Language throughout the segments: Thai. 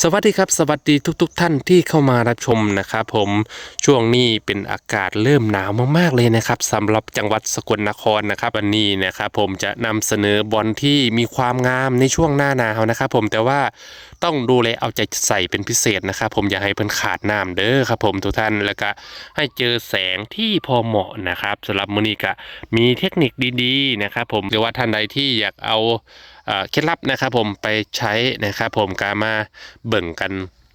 สวัสดีครับสวัสดีทุกๆทท่านที่เข้ามารับชมนะครับผมช่วงนี้เป็นอากาศเริ่มหนาวมากๆเลยนะครับสำหรับจังหวัดสกลนครนะครับวันนี้นะครับผมจะนำเสนอบอลที่มีความงามในช่วงหน้าหนาวนะครับผมแต่ว่าต้องดูแลเอาใจใส่เป็นพิเศษนะครับผมอย่าให้เพิ่นขาดน้ำเด้อครับผมทุกท่านแล้วก็ให้เจอแสงที่พอเหมาะนะครับสำหรับมือนี้ก็มีเทคนิคดีๆนะครับผมหรือว่าท่านใดที่อยากเอาเคล็ดลับนะครับผมไปใช้นะครับผมกามาเบิ่งกัน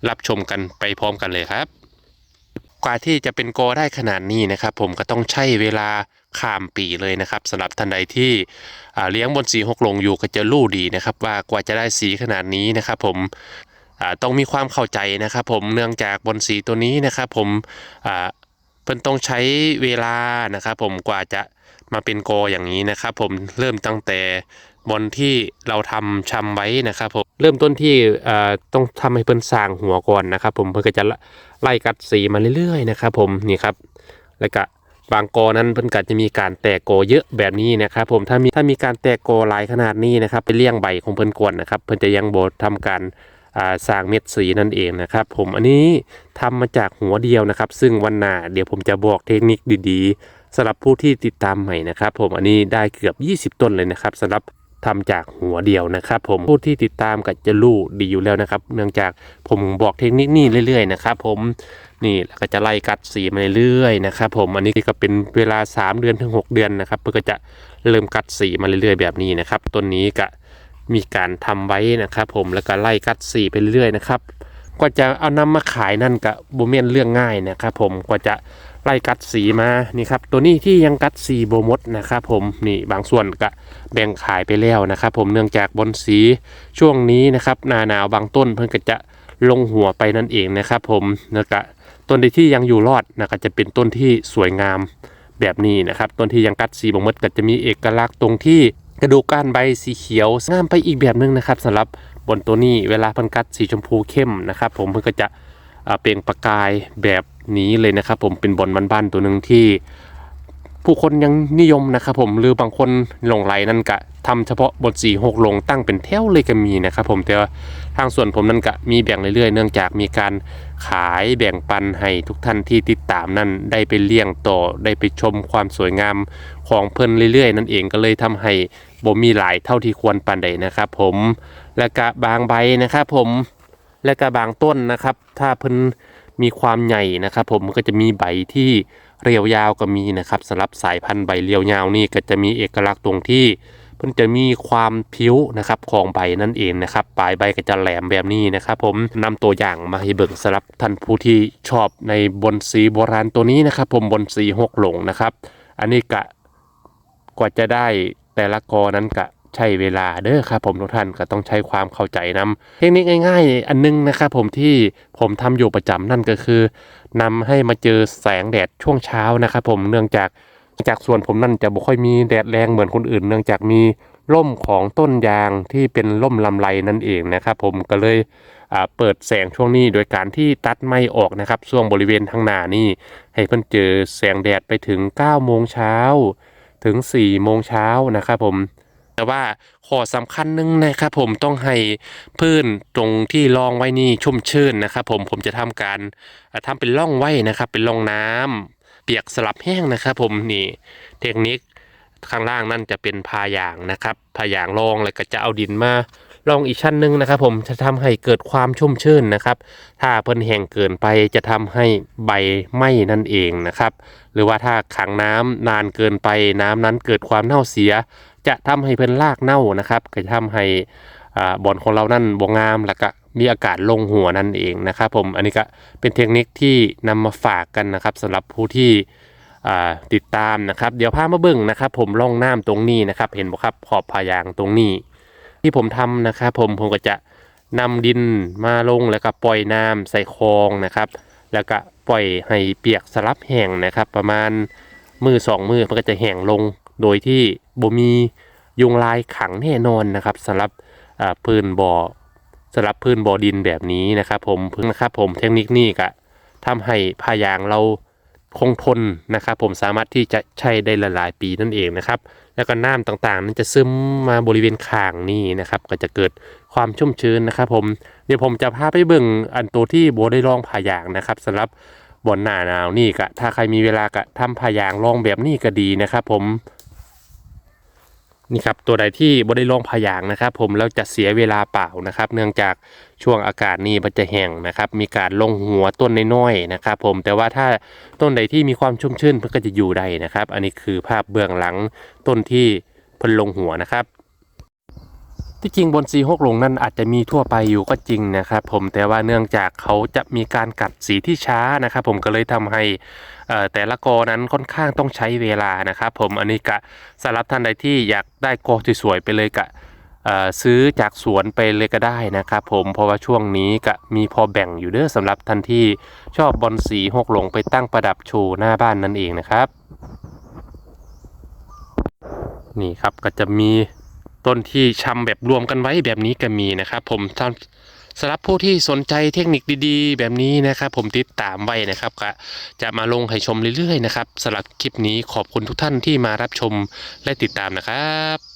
รับชมกันไปพร้อมกันเลยครับกว่าที่จะเป็นโกได้ขนาดนี้นะครับ ผมก็ต้องใช้เวลาข้ามปีเลยนะครับสำหรับท่านใดที่เลี้ยงบนสีหกลงอยู่ก็จะรู้ดีนะครับ ว่ากว่าจะได้สีขนาดนี้นะครับผมต้องมีความเข้าใจนะครับ ผมเนื่องจากบนสีตัวนี้นะครับ ผมเพิ่นต้องใช้เวลานะครับ ผมกว่าจะ มาเป็นโกอย่างนี้นะครับ ผมเริ่มตั้งแต่บนที่เราทำชำไว้นะครับผมเริ่มต้นที่ต้องทำให้เพิ่นสร้างหัวก่อนนะครับ ผมเพิ่นก็จะไล่กัดสีมาเรื่อยๆนะครับ ผมนี่ครับ แล้วก็บางกอนั้นเพิ่นก็จะมีการแตกโกเยอะแบบนี้นะครับ ผมถ้ามีถ้ามีการแตกโกหลายขนาดนี้นะครับไปเลี้ยงใบของเพิ่นก่อนนะครับ เพิ่นจะยังโบทำการสร้างเม็ดสีนั่นเองนะครับ ผมอันนี้ทำมาจากหัวเดียวนะครับ ซึ่งวันหน้าเดี๋ยวผมจะบอกเทคนิคดีๆ สำหรับผู้ที่ติดตามใหม่นะครับ ผมอันนี้ได้เกือบ 20 ต้นเลยนะครับสำหรับทำจากหัวเดียวนะครับ ผมผู้ที่ติดตามก็จะรู้ดีอยู่แล้วนะครับ เนื่องจากผมบอกเทคนิคนี้เรื่อยๆนะครับ ผมนี่แล้วก็จะไล่กัดสีมาเรื่อยๆนะครับ ผมอันนี้ก็เป็นเวลา 3 เดือนถึง 6 เดือนนะครับเพื่อก็จะเริ่มกัดสีมาเรื่อยๆแบบนี้นะครับต้นนี้ก็มีการทำไว้นะครับ ผมแล้วก็ไล่กัดสีไปเรื่อยๆนะครับกว่าจะเอานำมาขายนั่นก็บ่แม่นเรื่องง่ายนะครับ ผมกว่าจะ ไล่กัดสีมานี่ครับตัวนี้ที่ยังกัดสีโบมดนะครับผมนี่บางส่วนก็แบ่งขายไปแล้วนะครับ ผมเนื่องจากบนสีช่วงนี้นะครับหนาหนาวบางต้นเพิ่นก็จะลงหัวไปนั่นเองนะครับ ผมแล้วก็ต้นที่ยังอยู่รอดนะก็จะเป็นต้นที่สวยงามแบบนี้นะครับต้นที่ยังกัดสีโบมดก็จะมีเอกลักษณ์ตรงที่กระดูกก้านใบสีเขียวงามไปอีกแบบหนึงนะครับสำหรับบนตัวนี้เวลาพิ่นกัดสีชมพูเข้มนะครับ ผมเพิ่นก็จะเปล่งประกายแบบ นี้เลยนะครับผมเป็นบอลบ้านๆตัวหนึ่งที่ผู้คนยังนิยมนะครับผมหรือบางคนหลงไหลนั่นกะทำเฉพาะบทสีหกลงตั้งเป็นแถวเลยก็มีนะครับผมแต่ว่าทางส่วนผมนั่นกะมีแบ่งเรื่อยๆ เนื่องจากมีการขายแบ่งปันให้ทุกท่านที่ติดตามนั่นได้ไปเลี้ยงต่อได้ไปชมความสวยงามของเพิ่นเรื่อยๆ นั่นเองก็เลยทำให้บ่มีหลายเท่าที่ควรปานใดนะครับผมและกะบางใบนะครับผมและก็บางต้นนะครับ ถ้าเพิ่น มีความใหญ่นะครับ ผมก็จะมีใบที่เรียวยาวก็มีนะครับสำหรับสายพันธุ์ใบเรียวยาวนี่ก็จะมีเอกลักษณ์ตรงที่เพิ่นจะมีความผิวนะครับของใบนั่นเองนะครับปลายใบก็จะแหลมแบบนี้นะครับผมนำตัวอย่างมาให้เบิ่งสำหรับท่านผู้ที่ชอบในบนสีโบราณตัวนี้นะครับ ผมบนสีหกหลงนะครับ อันนี้กะกว่าจะได้แต่ละกอนั้นก็ ใช้เวลาเด้อครับผมทุกท่านก็ต้องใช้ความเข้าใจนำเทคนิคง่าย ๆ อันนึงนะครับผมที่ผมทำอยู่ประจำนั่นก็คือนำให้มาเจอแสงแดดช่วงเช้านะครับผมเนื่องจากจากส่วนผมนั่นจะบ่ค่อยมีแดดแรงเหมือนคนอื่น เนื่องจากมีร่มของต้นยางที่เป็นร่มลำไรนั่นเองนะครับผมก็เลยเปิดแสงช่วงนี้โดยการที่ตัดไม้ออกนะครับช่วงบริเวณทางหน้านี่ให้เพิ่นเจอแสงแดดไปถึง9โมงเช้าถึง4โมงเช้านะครับผม แต่ว่าข้อสำคัญหนึงนะครับผมต้องให้พื้นตรงที่รองไว้นี่ชุ่มชื่นนะครับผมผมจะทำการอ่าทำเป็นร่องไว้นะครับเป็นร่องน้ำเปียกสลับแห้งนะครับผมนี่เทคนิคข้างล่างนั่นจะเป็นพายางนะครับพายางรองแล้วก็จะเอาดินมาลองอีกชั้นหนึ่งนะครับผมจะทำให้เกิดความชุ่มชื่นนะครับ ถ้าเพิ่นแห้งเกินไปจะทำให้ใบไหม้นั่นเองนะครับ หรือว่าถ้าขังน้ำนานเกินไปน้ำนั้นเกิดความเน่าเสีย จะทำให้เพิ่นรากเน่านะครับก็จะทำให้อ่าบอนของเรานั่นบ่งามแล้วก็มีอากาศลงหัวนั่นเองนะครับผมอันนี้ก็เป็นเทคนิคที่นำมาฝากกันนะครับสำหรับผู้ที่อ่าติดตามนะครับ เดี๋ยวพามาเบิ่งนะครับ ผมล่องน้ำตรงนี้นะครับ เห็นบ่ครับขอบพายางตรงนี้ ที่ผมทำนะครับ ผมผมก็จะนำดินมาลงแล้วก็ปล่อยน้ำใส่คลองนะครับ แล้วก็ปล่อยให้เปียกสลับแห้งนะครับ ประมาณมือสองมือมันก็จะแห้งลงโดยที่ บ่มียุงลายขังแน่นอนนะครับสำหรับพื้นบ่อสำหรับพื้นบ่อดินแบบนี้นะครับ ผมพิ่งนะครับ ผมเทคนิคนี้ก็ทำให้ผ้ายางเราคงทนนะครับ ผมสามารถที่จะใช้ได้หลายๆปีนั่นเองนะครับ แล้วก็น้ำต่างๆ นั้นจะซึมมาบริเวณข้างนี่นะครับ ก็จะเกิดความชุ่มชื้นนะครับ ผมเดี๋ยวผมจะพาไปเบิ่งอันตัวที่โบได้ลองผายางนะครับสำหรับบอนหน้าหนาวนี่กะถ้าใครมีเวลากะทำผ่ายางลองแบบนี้ก็ดีนะครับ ผม นี่ครับตัวใดที่บ่ได้ลองพายางนะครับ ผมแล้วจะเสียเวลาเปล่านะครับ เนื่องจากช่วงอากาศนี่มันจะแห้งนะครับ มีการลงหัวต้นน้อยๆนะครับ ผมแต่ว่าถ้าต้นใดที่มีความชุ่มชื้นมันก็จะอยู่ได้นะครับ อันนี้คือภาพเบื้องหลังต้นที่เพิ่นลงหัวนะครับที่จริงบนสีหกลงนั่นอาจจะมีทั่วไปอยู่ก็จริงนะครับ ผมแต่ว่าเนื่องจากเขาจะมีการกัดสีที่ช้านะครับ ผมก็เลยทำให้ แต่ละกอนั้นค่อนข้างต้องใช้เวลานะครับผมอันนี้กะสำหรับท่านใดที่อยากได้กอสวยๆไปเลยกะซื้อจากสวนไปเลยก็ได้นะครับผมเพราะว่าช่วงนี้กะมีพอแบ่งอยู่เด้อสำหรับท่านที่ชอบบอลสีหกหลงไปตั้งประดับโชว์หน้าบ้านนั่นเองนะครับ นี่ครับก็จะมีต้นที่ชำแบบรวมกันไว้แบบนี้ก็มีนะครับผมสำ สำหรับผู้ที่สนใจเทคนิคดีๆ แบบนี้นะครับ ผมติดตามไว้นะครับก็จะมาลงให้ชมเรื่อยๆนะครับสำหรับคลิปนี้ขอบคุณทุกท่านที่มารับชมและติดตามนะครับ